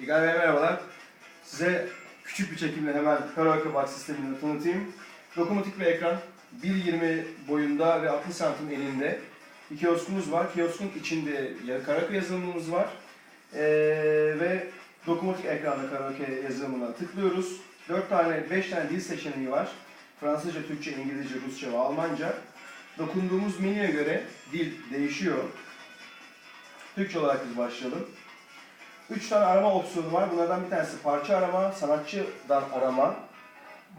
İlgay Bey merhabalar. Size küçük bir çekimle hemen karaoke box sistemini tanıtayım. Dokunmatik bir ekran, 1.20 boyunda ve 60 santim eninde. Bir kioskumuz var. Kioskun içinde karaoke yazılımımız var. Ee, ve dokunmatik ekranda karaoke yazılımına tıklıyoruz. 4 tane, 5 tane dil seçeneği var. Fransızca, Türkçe, İngilizce, Rusça ve Almanca. Dokunduğumuz menüye göre dil değişiyor. Türkçe olarak biz başlayalım. Üç tane arama opsiyonu var. Bunlardan bir tanesi parça arama, sanatçıdan arama.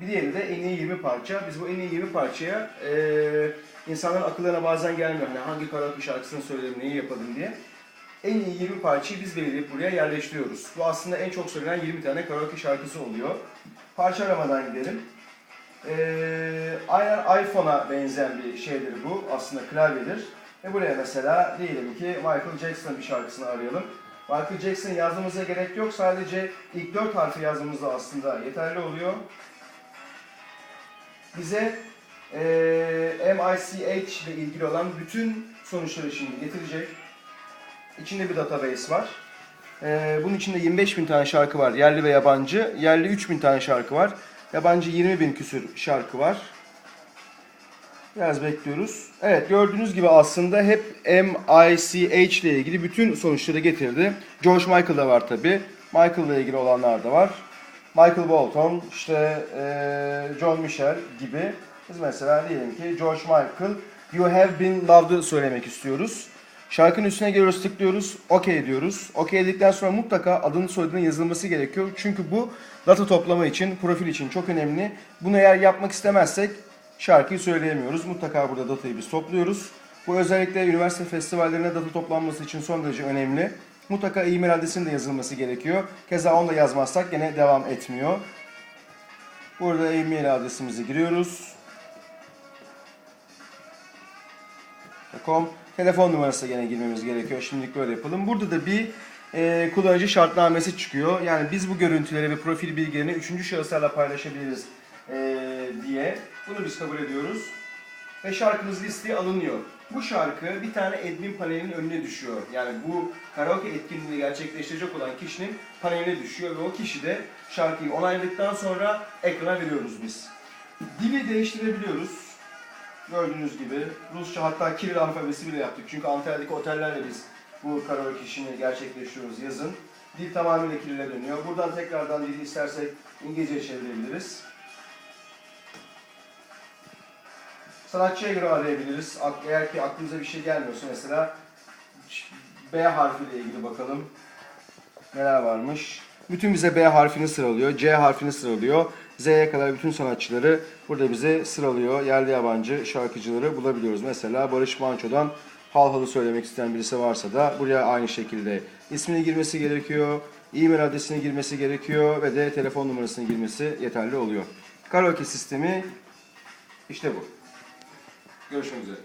Bir diğeri de en iyi 20 parça. Biz bu en iyi 20 parçaya eee insanların akıllarına bazen gelmiyor. Hani hangi karaoke şarkısını söyleyelim, neyi yapalım diye. En iyi 20 parçayı biz belirleyip buraya yerleştiriyoruz. Bu aslında en çok söylenen 20 tane karaoke şarkısı oluyor. Parça aramadan gidelim. Aynen iPhone'a benzeyen bir şeydir bu. Aslında klavyedir. Ve buraya mesela diyelim ki Michael Jackson'ın bir şarkısını arayalım. Michael Jackson yazmamıza gerek yok. Sadece ilk dört harfi yazmamız da aslında yeterli oluyor. Bize eee MICH ile ilgili olan bütün sonuçları şimdi getirecek. İçinde bir database var. Eee, bunun içinde 25 bin tane şarkı var. Yerli ve yabancı. Yerli 3 bin tane şarkı var. Yabancı 20 bin küsür şarkı var. Biraz bekliyoruz. Evet gördüğünüz gibi aslında hep MICH ile ilgili bütün sonuçları getirdi. George Michael da var tabi. Michael ile ilgili olanlar da var. Michael Bolton, işte eee, John Michel gibi. Biz mesela diyelim ki George Michael You Have Been Loved'ı söylemek istiyoruz. Şarkının üstüne geliyoruz, tıklıyoruz, OK diyoruz. OK dedikten sonra mutlaka adının soyadının yazılması gerekiyor. Çünkü bu data toplama için, profil için çok önemli. Bunu eğer yapmak istemezsek şarkıyı söyleyemiyoruz. Mutlaka burada datayı biz topluyoruz. Bu özellikle üniversite festivallerine data toplanması için son derece önemli. Mutlaka e-mail adresinin de yazılması gerekiyor. Keza onu da yazmazsak gene devam etmiyor. Burada e-mail adresimizi giriyoruz. .com Telefon numarası gene girmemiz gerekiyor. Şimdilik böyle yapalım. Burada da bir e, kullanıcı şartnamesi çıkıyor. Yani biz bu görüntüleri ve profil bilgilerini üçüncü şahıslarla paylaşabiliriz diye. Bunu biz kabul ediyoruz. Ve şarkımız listeye alınıyor. Bu şarkı bir tane admin panelinin önüne düşüyor. Yani bu karaoke etkinliğini gerçekleştirecek olan kişinin paneline düşüyor ve o kişi de şarkıyı onayladıktan sonra ekrana veriyoruz biz. Dili değiştirebiliyoruz. Gördüğünüz gibi Rusça hatta Kiril alfabesi bile yaptık. Çünkü Antalya'daki otellerle biz bu karaoke işini gerçekleştiriyoruz yazın. Dil tamamıyla Kiril'e dönüyor. Buradan tekrardan dili istersek İngilizce çevirebiliriz. Sanatçıya göre arayabiliriz. Eğer ki aklımıza bir şey gelmiyorsa mesela B harfiyle ilgili bakalım. Neler varmış? Bütün bize B harfini sıralıyor, C harfini sıralıyor. Z'ye kadar bütün sanatçıları burada bize sıralıyor. Yerli yabancı şarkıcıları bulabiliyoruz. Mesela Barış Manço'dan Hal Hal'ı söylemek isteyen birisi varsa da buraya aynı şekilde ismini girmesi gerekiyor, e-mail adresini girmesi gerekiyor ve de telefon numarasını girmesi yeterli oluyor. Karaoke sistemi işte bu. Görüşmek üzere.